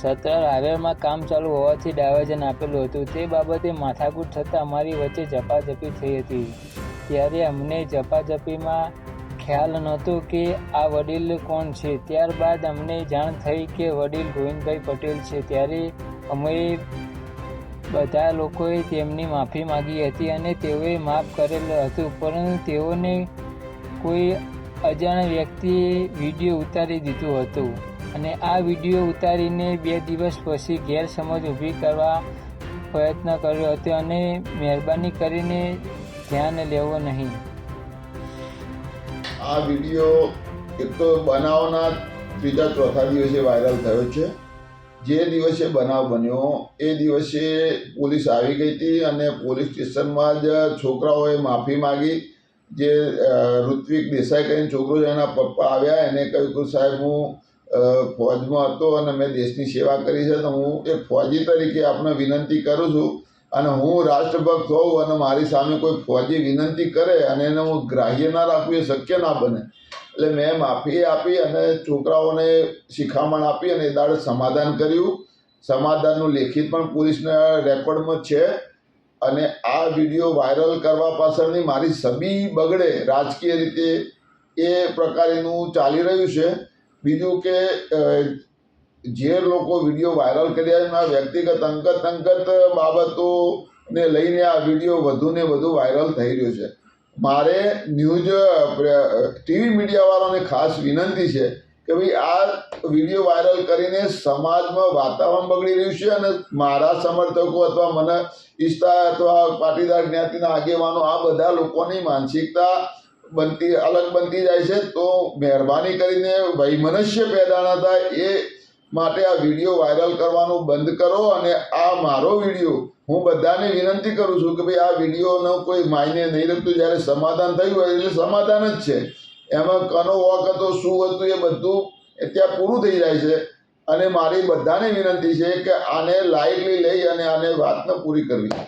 સત્તર હાવેરમાં કામ ચાલુ હોવાથી ડાયવર્જન આપેલું હતું. તે બાબતે માથાકૂટ થતાં અમારી વચ્ચે ઝપાઝપી થઈ હતી. ત્યારે અમને ઝપાઝપીમાં ખ્યાલ નહોતો કે આ વડીલ કોણ છે. ત્યારબાદ અમને જાણ થઈ કે વડીલ ગોવિંદભાઈ પટેલ છે. ત્યારે અમે બધા લોકોએ તેમની માફી માગી હતી અને તેઓએ માફ કરેલ હતું. પરંતુ તેઓને કોઈ અજાણ વ્યક્તિએ વીડિયો ઉતારી દીધું હતું. અને આ વીડિયો ઉતારીને બે દિવસ પછી ગેરસમજ ઊભી કરવા પ્રયત્ન કર્યો હતો અને મહેરબાની કરીને ધ્યાન લેવો નહીં. આ વીડિયો એક તો બનાવના ત્રીજા ચોથા દિવસે વાયરલ થયો છે. જે દિવસે બનાવ બન્યો, એ દિવસે પોલીસ આવી ગઈ હતી અને પોલીસ સ્ટેશનમાં જ છોકરાઓએ માફી માગી. જે ઋત્વિક દેસાઈ કરીને છોકરો એના પપ્પા આવ્યા, એને કહ્યું કે સાહેબ, હું ફોજમાં હતો અને મેં દેશની સેવા કરી છે, તો હું એક ફોજી તરીકે આપને વિનંતી કરું છું અને હું રાષ્ટ્રભક્ત હોઉં અને મારી સામે કોઈ ફોજી વિનંતી કરે અને એને હું ગ્રાહ્ય ના રાખું, એ શક્ય ના બને. એટલે મેં માફી આપી અને છોકરાઓને શિખામણ આપી અને એ દાડે સમાધાન કર્યું. સમાધાનનું લેખિત પણ પોલીસના રેકોર્ડમાં છે અને આ વીડિયો વાયરલ કરવા પાછળની મારી સબી બગડે, રાજકીય રીતે એ પ્રકારેનું ચાલી રહ્યું છે. બીજું કે જે લોકો વીડિયો વાયરલ કર્યા એના વ્યક્તિગત અંગત અંગત બાબતોને લઈને આ વીડિયો વધુ ને વધુ વાયરલ થઈ રહ્યો છે. મારે ન્યૂઝ ટીવી મીડિયાવાળાને ખાસ વિનંતી છે કે ભાઈ, આ વીડિયો વાયરલ કરીને સમાજમાં વાતાવરણ બગડી રહ્યું છે અને મારા સમર્થકો અથવા મને ઈચ્છતા અથવા પાટીદાર જ્ઞાતિના આગેવાનો આ બધા લોકોની માનસિકતા બનતી અલગ બનતી જાય છે, તો મહેરબાની કરીને વૈમનસ્ય પેદા ન થાય એ માટે આ વીડિયો વાયરલ કરવાનું બંધ કરો અને આ મારો વીડિયો હું બધાને વિનંતી કરું છું કે ભાઈ આ વિડીયોનો કોઈ માયને નહીં રાખતું, જ્યારે સમાધાન થયું હોય એટલે સમાધાન જ છે. એમાં કનો વોક હતો, શું હતું એ બધું ત્યાં પૂરું થઈ જાય છે અને મારી બધાને વિનંતી છે કે આને લાઇટલી લઈ અને આને વાતને પૂરી કરવી.